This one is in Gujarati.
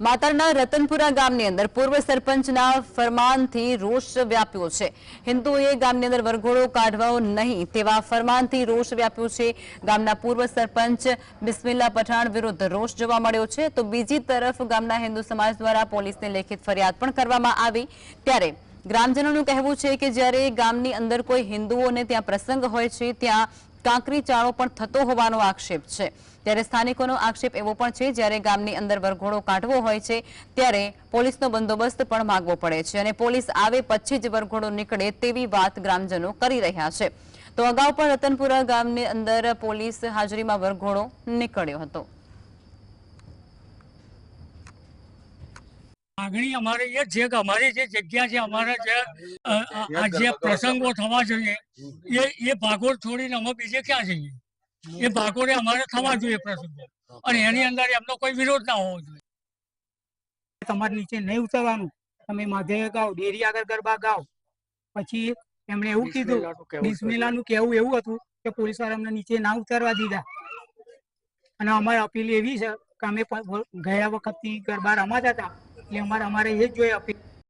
માતરના રતનપુરા ગામની અંદર પૂર્વ સરપંચના ફરમાનથી રોષ વ્યાપ્યો છે. હિન્દુઓએ ગામની અંદર વરઘોડો કાઢવો નહીં તેવા ફરમાનથી રોષ વ્યાપ્યો છે. ગામના પૂર્વ સરપંચ બિસ્મિલ્લા પઠાણ વિરુદ્ધ રોષ જોવા મળ્યો છે. તો બીજી તરફ ગામના હિન્દુ સમાજ દ્વારા પોલીસને લેખિત ફરિયાદ પણ કરવામાં આવી. ત્યારે ગ્રામજનોનું કહેવું છે કે જ્યારે ગામની અંદર કોઈ હિન્દુઓને ત્યાં પ્રસંગ હોય છે, ત્યાં કાંકરી ચાળો પણ થતો હોવાનો આક્ષેપ છે. ત્યારે સ્થાનિકોનો આક્ષેપ એવો પણ છે, જ્યારે ગામની અંદર વરઘોડો કાઢવો હોય છે, ત્યારે પોલીસનો બંદોબસ્ત પણ માંગવો પડે છે અને પોલીસ આવે પછી જ વરઘોડો નીકળે તેવી વાત ગ્રામજનો કરી રહ્યા છે. તો અગાઉ પણ રતનપુરા ગામની અંદર પોલીસ હાજરીમાં વરઘોડો નીકળ્યો હતો. માગણી અમારી એ છે કે અમારી જે જગ્યા છે અમારા જે આ જે પ્રસંગો થવા જોઈએ એ એ ભાગોળ છોડીને અમે બીજે ક્યાં જઈએ? એ ભાગોળે અમારે થવા જોઈએ પ્રસંગો. અને એની અંદર એમનો કોઈ વિરોધ ના હોવો જોઈએ. તમારે નીચે નહીં ઉતરવાનું. તમે માધે ગાઓ ડેરી આગળ ગરબા ગાઓ પછી એમણે એવું કીધું બિસ્મિલાનું કહેવું એવું હતું કે પોલીસવાળા અમને નીચે ના ઉતરવા દીધા. અને અમારી અપીલ એવી છે કે અમે ગયા વખતથી ગરબા રમાતા હતા. એટલે અમારે અમારે એ જ જોઈએ અપીલ.